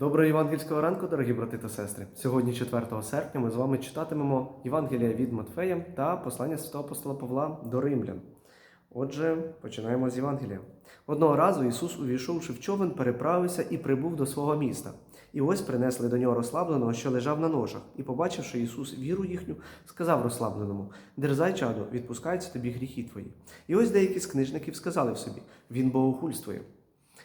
Доброго євангельського ранку, дорогі брати та сестри. Сьогодні, 4 серпня, ми з вами читатимемо Євангелія від Матфея та послання святого апостола Павла до римлян. Отже, починаємо з Євангелія. Одного разу Ісус, увійшовши в човен, переправився і прибув до свого міста. І ось принесли до нього розслабленого, що лежав на ножах, і, побачивши Ісус віру їхню, сказав розслабленому: Дерзай, чадо, відпускаються тобі гріхи твої. І ось деякі з книжників сказали в собі: Він богохульствує.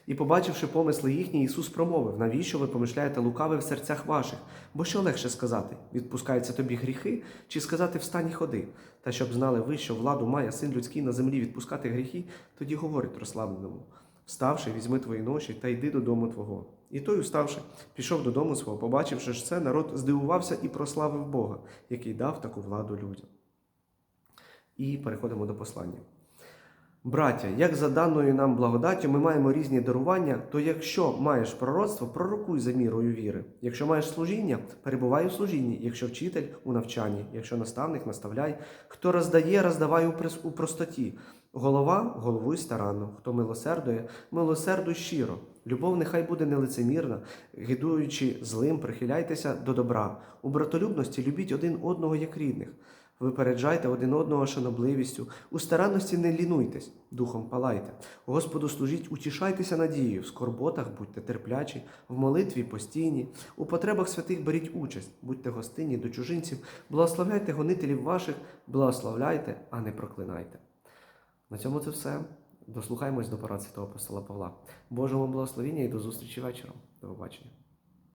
І, побачивши помисли їхні, Ісус промовив: навіщо ви помишляєте лукаве в серцях ваших? Бо що легше сказати? Відпускаються тобі гріхи, чи сказати встань і ходи? Та щоб знали ви, що владу має син людський на землі відпускати гріхи, тоді говорить розслабленому: Вставши, візьми твої ноші та йди додому твого. І той, уставши, пішов додому свого, побачивши ж це, народ здивувався і прославив Бога, який дав таку владу людям. І переходимо до послання. Браття, як за даною нам благодаттю ми маємо різні дарування, то якщо маєш пророцтво, пророкуй за мірою віри. Якщо маєш служіння, перебувай у служінні, якщо вчитель у навчанні, якщо наставник, наставляй. Хто роздає, роздавай у простоті. Голова головуй старанно, хто милосердує, милосердуй щиро. Любов нехай буде нелицемірна, гидуючи злим, прихиляйтеся до добра. У братолюбності любіть один одного як рідних. Випереджайте один одного шанобливістю, у старанності не лінуйтесь, духом палайте. Господу служіть, утішайтеся надією, в скорботах будьте терплячі, в молитві постійні, у потребах святих беріть участь, будьте гостинні до чужинців, благословляйте гонителів ваших, благословляйте, а не проклинайте. На цьому це все. Дослухаємось до порад святого апостола Павла. Божого благословіння і до зустрічі вечором. До побачення.